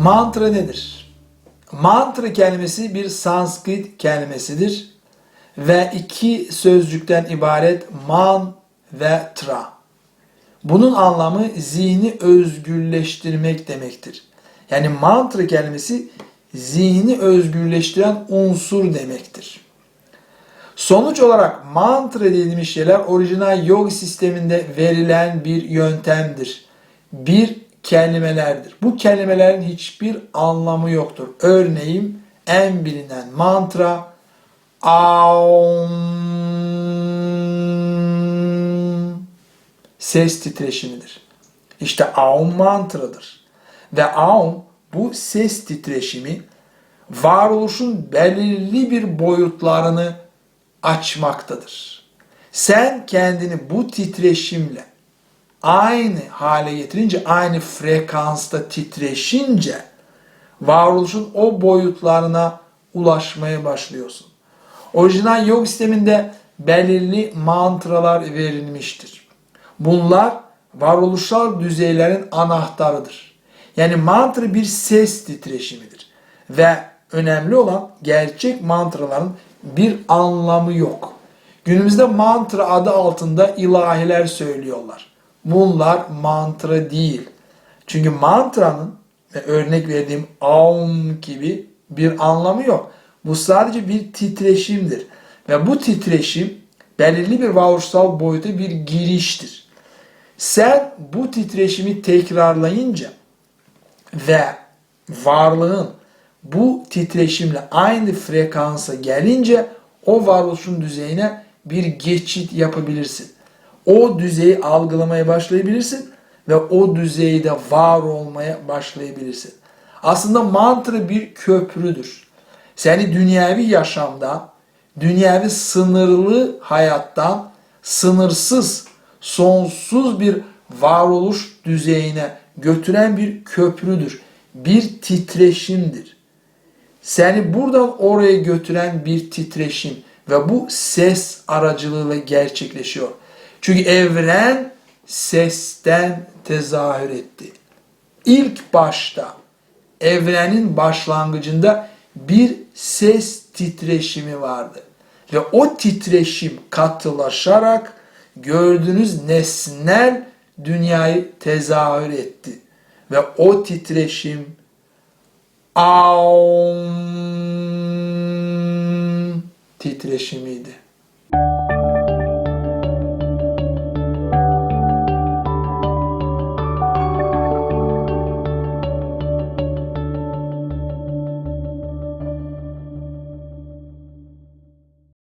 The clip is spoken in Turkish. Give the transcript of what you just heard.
Mantra nedir? Mantra kelimesi bir Sanskrit kelimesidir ve iki sözcükten ibaret man ve tra. Bunun anlamı zihni özgürleştirmek demektir. Yani mantra kelimesi zihni özgürleştiren unsur demektir. Sonuç olarak mantra dediğimiz şeyler orijinal yoga sisteminde verilen bir yöntemdir. Bir kelimelerdir. Bu kelimelerin hiçbir anlamı yoktur. Örneğin en bilinen mantra Aum ses titreşimidir. İşte Aum mantradır. Ve Aum bu ses titreşimi varoluşun belirli bir boyutlarını açmaktadır. Sen kendini bu titreşimle aynı hale getirince, aynı frekansta titreşince varoluşun o boyutlarına ulaşmaya başlıyorsun. Orijinal yoga sisteminde belirli mantralar verilmiştir. Bunlar varoluşsal düzeylerin anahtarıdır. Yani mantra bir ses titreşimidir. Ve önemli olan gerçek mantraların bir anlamı yok. Günümüzde mantra adı altında ilahiler söylüyorlar. Bunlar mantra değil. Çünkü mantranın örnek verdiğim aum gibi bir anlamı yok. Bu sadece bir titreşimdir. Ve bu titreşim belirli bir varoluşsal boyuta bir giriştir. Sen bu titreşimi tekrarlayınca ve varlığın bu titreşimle aynı frekansa gelince o varoluşun düzeyine bir geçit yapabilirsin. O düzeyi algılamaya başlayabilirsin ve o düzeyde var olmaya başlayabilirsin. Aslında mantra bir köprüdür. Seni dünyevi yaşamdan, dünyevi sınırlı hayattan sınırsız, sonsuz bir varoluş düzeyine götüren bir köprüdür. Bir titreşimdir. Seni buradan oraya götüren bir titreşim ve bu ses aracılığıyla gerçekleşiyor. Çünkü evren sesten tezahür etti. İlk başta evrenin başlangıcında bir ses titreşimi vardı. Ve o titreşim katılaşarak gördüğünüz nesnel dünyayı tezahür etti. Ve o titreşim Aum titreşimiydi.